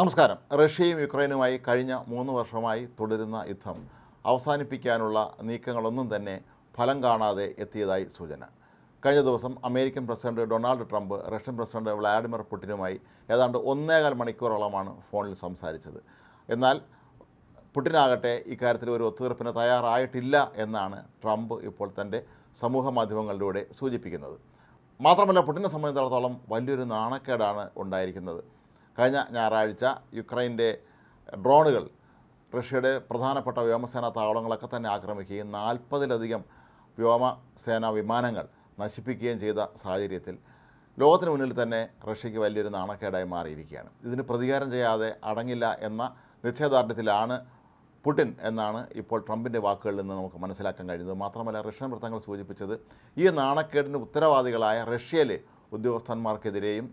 നമസ്കാരം. റഷ്യയും യുക്രൈനുമായി കഴിഞ്ഞ മൂന്ന് വർഷമായി തുടരുന്ന യുദ്ധം അവസാനിപ്പിക്കാനുള്ള നീക്കങ്ങളൊന്നും തന്നെ ഫലം കാണാതെ എത്തിയതായി സൂചന. കഴിഞ്ഞ ദിവസം American president Donald Trump Russian president Vladimir പുടിനുമായി ഏതാണ്ട് ഒന്നേകാൽ മണിക്കൂറോളമാണ് ഫോണിൽ സംസാരിച്ചത്. എന്നാൽ പുടിനാകട്ടെ ഇക്കാര്യത്തിൽ ഒരു ഒത്തുതീർപ്പിന് തയ്യാറായിട്ടില്ല എന്നാണ് ട്രംപ് ഇപ്പോൾ തന്റെ സമൂഹ മാധ്യമങ്ങളിലൂടെ സൂചിപ്പിക്കുന്നത്. മാത്രമല്ല പുടിനെ സംബന്ധിച്ചിടത്തോളം വലിയൊരു നാണക്കേടാണ് ഉണ്ടായിരിക്കുന്നത്. കഴിഞ്ഞ ഞായറാഴ്ച യുക്രൈന്റെ ഡ്രോണുകൾ റഷ്യയുടെ പ്രധാനപ്പെട്ട വ്യോമസേനാ താവളങ്ങളൊക്കെ തന്നെ ആക്രമിക്കുകയും നാൽപ്പതിലധികം വ്യോമസേനാ വിമാനങ്ങൾ നശിപ്പിക്കുകയും ചെയ്ത സാഹചര്യത്തിൽ ലോകത്തിന് മുന്നിൽ തന്നെ റഷ്യയ്ക്ക് വലിയൊരു നാണക്കേടായി മാറിയിരിക്കുകയാണ്. ഇതിന് പ്രതികാരം ചെയ്യാതെ അടങ്ങില്ല എന്ന നിശ്ചയദാർഢ്യത്തിലാണ് പുടിൻ എന്നാണ് ഇപ്പോൾ ട്രംപിന്റെ വാക്കുകളിൽ നിന്ന് നമുക്ക് മനസ്സിലാക്കാൻ കഴിയുന്നത്. മാത്രമല്ല റഷ്യൻ വൃത്തങ്ങൾ സൂചിപ്പിച്ചത് ഈ നാണക്കേടിന് ഉത്തരവാദികളായ റഷ്യയിലെ ഉദ്യോഗസ്ഥന്മാർക്കെതിരെയും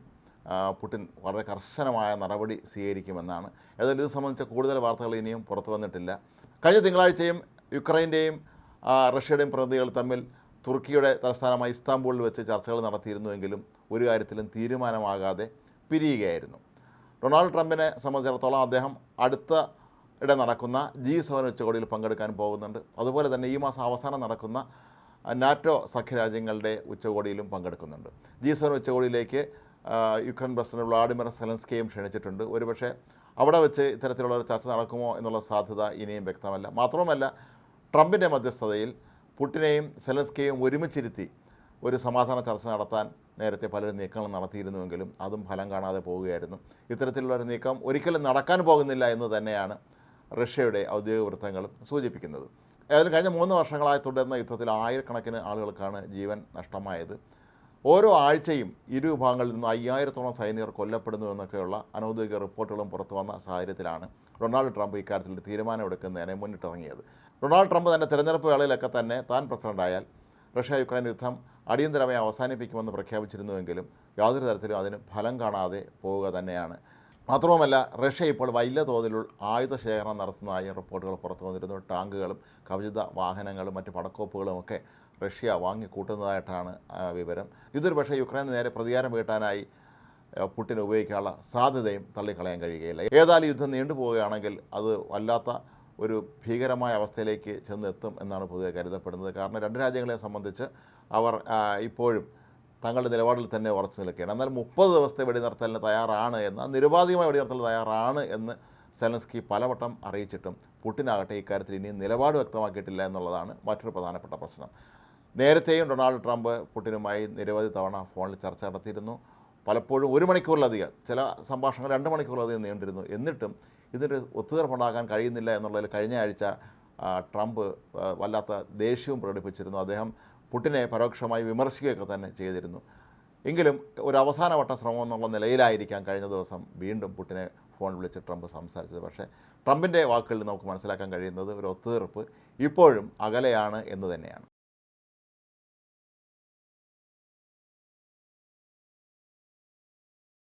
പുടിൻ വളരെ കർശനമായ നടപടി സ്വീകരിക്കുമെന്നാണ്. ഏതായാലും ഇത് സംബന്ധിച്ച കൂടുതൽ വാർത്തകൾ ഇനിയും പുറത്തു വന്നിട്ടില്ല. കഴിഞ്ഞ തിങ്കളാഴ്ചയും യുക്രൈന്റെയും റഷ്യയുടെയും പ്രതിനിധികൾ തമ്മിൽ തുർക്കിയുടെ തലസ്ഥാനമായ ഇസ്താംബൂളിൽ വെച്ച് ചർച്ചകൾ നടത്തിയിരുന്നുവെങ്കിലും ഒരു കാര്യത്തിലും തീരുമാനമാകാതെ പിരിയുകയായിരുന്നു. ഡൊണാൾഡ് ട്രംപിനെ സംബന്ധിച്ചിടത്തോളം അദ്ദേഹം അടുത്ത ഇടെ നടക്കുന്ന ജി സെവൻ ഉച്ചകോടിയിൽ പങ്കെടുക്കാൻ പോകുന്നുണ്ട്. അതുപോലെ തന്നെ ഈ മാസം അവസാനം നടക്കുന്ന നാറ്റോ സഖ്യരാജ്യങ്ങളുടെ ഉച്ചകോടിയിലും പങ്കെടുക്കുന്നുണ്ട്. ജി സെവൻ ഉച്ചകോടിയിലേക്ക് യുക്രൈൻ പ്രസിഡന്റ് വ്ളാഡിമിർ സെലൻസ്കിയും ക്ഷണിച്ചിട്ടുണ്ട്. ഒരുപക്ഷെ അവിടെ വെച്ച് ഇത്തരത്തിലുള്ള ഒരു ചർച്ച നടക്കുമോ എന്നുള്ള സാധ്യത ഇനിയും വ്യക്തമല്ല. മാത്രവുമല്ല ട്രംപിന്റെ മധ്യസ്ഥതയിൽ പുട്ടിനെയും സെലൻസ്കിയെയും ഒരുമിച്ചിരുത്തി ഒരു സമാധാന ചർച്ച നടത്താൻ നേരത്തെ പലരും നീക്കങ്ങൾ നടത്തിയിരുന്നുവെങ്കിലും അതും ഫലം കാണാതെ പോവുകയായിരുന്നു. ഇത്തരത്തിലുള്ള ഒരു നീക്കം ഒരിക്കലും നടക്കാൻ പോകുന്നില്ല എന്ന് തന്നെയാണ് റഷ്യയുടെ ഔദ്യോഗിക വൃത്തങ്ങളും സൂചിപ്പിക്കുന്നത്. ഏതായാലും കഴിഞ്ഞ മൂന്ന് വർഷങ്ങളായി തുടർന്ന യുദ്ധത്തിൽ ആയിരക്കണക്കിന് ആളുകൾക്കാണ് ജീവൻ നഷ്ടമായത്. ഓരോ ആഴ്ചയും ഇരു വിഭാഗങ്ങളിൽ നിന്ന് അയ്യായിരത്തോളം സൈനികർ കൊല്ലപ്പെടുന്നു എന്നൊക്കെയുള്ള അനൗദ്യോഗിക റിപ്പോർട്ടുകളും പുറത്തു വന്ന സാഹചര്യത്തിലാണ് ഡൊണാൾഡ് ട്രംപ് ഇക്കാര്യത്തിൽ തീരുമാനമെടുക്കുന്നതിനെ മുന്നിട്ടിറങ്ങിയത്. ഡൊണാൾഡ് ട്രംപ് തന്റെ തെരഞ്ഞെടുപ്പ് വേളയിലൊക്കെ തന്നെ താൻ പ്രസിഡന്റായാൽ റഷ്യ യുക്രൈൻ യുദ്ധം അടിയന്തരമായി അവസാനിപ്പിക്കുമെന്ന് പ്രഖ്യാപിച്ചിരുന്നുവെങ്കിലും യാതൊരു തരത്തിലും അതിന് ഫലം കാണാതെ പോവുക തന്നെയാണ്. മാത്രവുമല്ല റഷ്യ ഇപ്പോൾ വലിയ തോതിലുള്ള ആയുധ ശേഖരണം നടത്തുന്നതായി റിപ്പോർട്ടുകൾ പുറത്തു വന്നിരുന്നു. ടാങ്കുകളും കവചിത വാഹനങ്ങളും മറ്റ് പടക്കോപ്പുകളും ഒക്കെ റഷ്യ വാങ്ങിക്കൂട്ടുന്നതായിട്ടാണ് വിവരം. ഇതൊരു പക്ഷേ യുക്രൈന് നേരെ പ്രതികാരം വീട്ടാനായി പുട്ടിനെ ഉപയോഗിക്കാനുള്ള സാധ്യതയും തള്ളിക്കളയാൻ കഴിയുകയില്ല. ഏതായാലും യുദ്ധം നീണ്ടുപോവുകയാണെങ്കിൽ അത് വല്ലാത്ത ഒരു ഭീകരമായ അവസ്ഥയിലേക്ക് ചെന്നെത്തും എന്നാണ് പൊതുവെ കരുതപ്പെടുന്നത്. കാരണം രണ്ട് രാജ്യങ്ങളെ സംബന്ധിച്ച് അവർ ഇപ്പോഴും തങ്ങളുടെ നിലപാടിൽ തന്നെ ഉറച്ചു നിൽക്കുകയാണ്. എന്നാൽ മുപ്പത് ദിവസത്തെ വെടിനിർത്തലിന് തയ്യാറാണ് എന്ന് നിരുപാധികമായ വെടിനിർത്തൽ തയ്യാറാണ് എന്ന് സെലൻസ്കി പലവട്ടം അറിയിച്ചിട്ടും പുട്ടിനാകട്ടെ ഇക്കാര്യത്തിൽ ഇനിയും നിലപാട് വ്യക്തമാക്കിയിട്ടില്ല എന്നുള്ളതാണ് മറ്റൊരു പ്രധാനപ്പെട്ട പ്രശ്നം. നേരത്തെയും ഡൊണാൾഡ് ട്രംപ് പുട്ടിനുമായി നിരവധി തവണ ഫോണിൽ ചർച്ച നടത്തിയിരുന്നു. പലപ്പോഴും ഒരു മണിക്കൂറിലധികം ചില സംഭാഷണങ്ങൾ രണ്ട് മണിക്കൂറിലധികം നീണ്ടിരുന്നു. എന്നിട്ടും ഇതിന്റെ ഒത്തുതീർപ്പുണ്ടാകാൻ കഴിയുന്നില്ല എന്നുള്ളതിൽ കഴിഞ്ഞ ആഴ്ച ട്രംപ് വല്ലാത്ത ദേഷ്യവും പ്രകടിപ്പിച്ചിരുന്നു. അദ്ദേഹം പുട്ടിനെ പരോക്ഷമായി വിമർശിക്കുകയൊക്കെ തന്നെ ചെയ്തിരുന്നു. എങ്കിലും ഒരു അവസാനവട്ട ശ്രമം എന്നുള്ള നിലയിലായിരിക്കാം കഴിഞ്ഞ ദിവസം വീണ്ടും പുട്ടിനെ ഫോൺ വിളിച്ച് ട്രംപ് സംസാരിച്ചത്. പക്ഷേ ട്രംപിന്റെ വാക്കുകളിൽ നമുക്ക് മനസ്സിലാക്കാൻ കഴിയുന്നത് ഒരു ഒത്തുതീർപ്പ് ഇപ്പോഴും അകലെയാണ് എന്ന് തന്നെയാണ്.